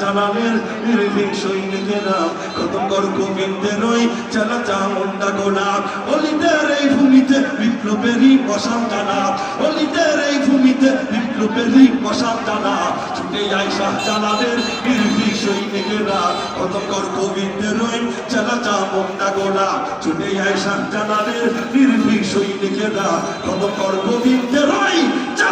জালালের নির্ভীক সৈনিকেরা। কত গোবিন্দের ওই চালা চামুন্ডা গোলাপ। অলিদের এই ভূমিতে বিপ্লবেরই বসান টানা অলিদের এই ভূমিতে চালা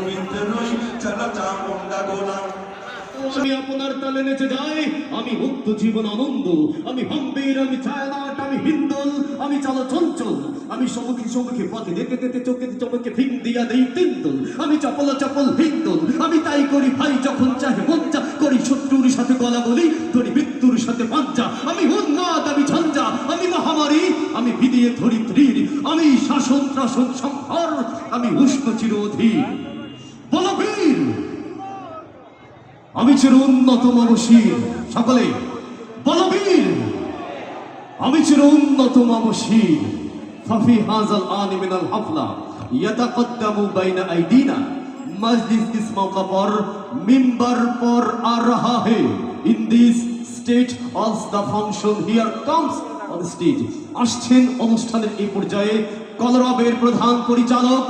আমি আপনার তালে নেচে যাই। আমি মুক্ত জীবন আনন্দ। আমি হম্বীর আমি ছায়ানাট, আমি হিন্দল, আমি চালো চঞ্চল। আমি সমুখী সমুখী পথে যেতে যেতে চোখে চমকে ফিং দিয়া দেই তিন্দল। আমি চপল চপল হিন্দল। আমি তাই করি ভাই যখন চাহে মঞ্চা করি শত্রুর সাথে গলা বলি, ধরি মৃত্যুর সাথে পাঞ্চা আমি উন্মাদ, আমি ঝঞ্ঝা। আমি মহামারী, আমি বিদিয়ে ধরিত্রীর আমি শাসন ত্রাসন সংহার আমি উষ্ণ চিরোধীর। বলবীর আমি চির উন্নতম বসির সকলে, বলবীর। আমি চির উন্নতম বসির ফাফি হাজাল আনি মিনাল হাফলা, ইয়াতাকাদ্দামু বাইনা আইদিনা, মজলিস ইস মৌকা পর, মিম্বার পর আর রহা হে। In this state of the function here comes on stage আসছেন অনুষ্ঠানের এই পর্যায়ে কলরবের প্রধান পরিচালক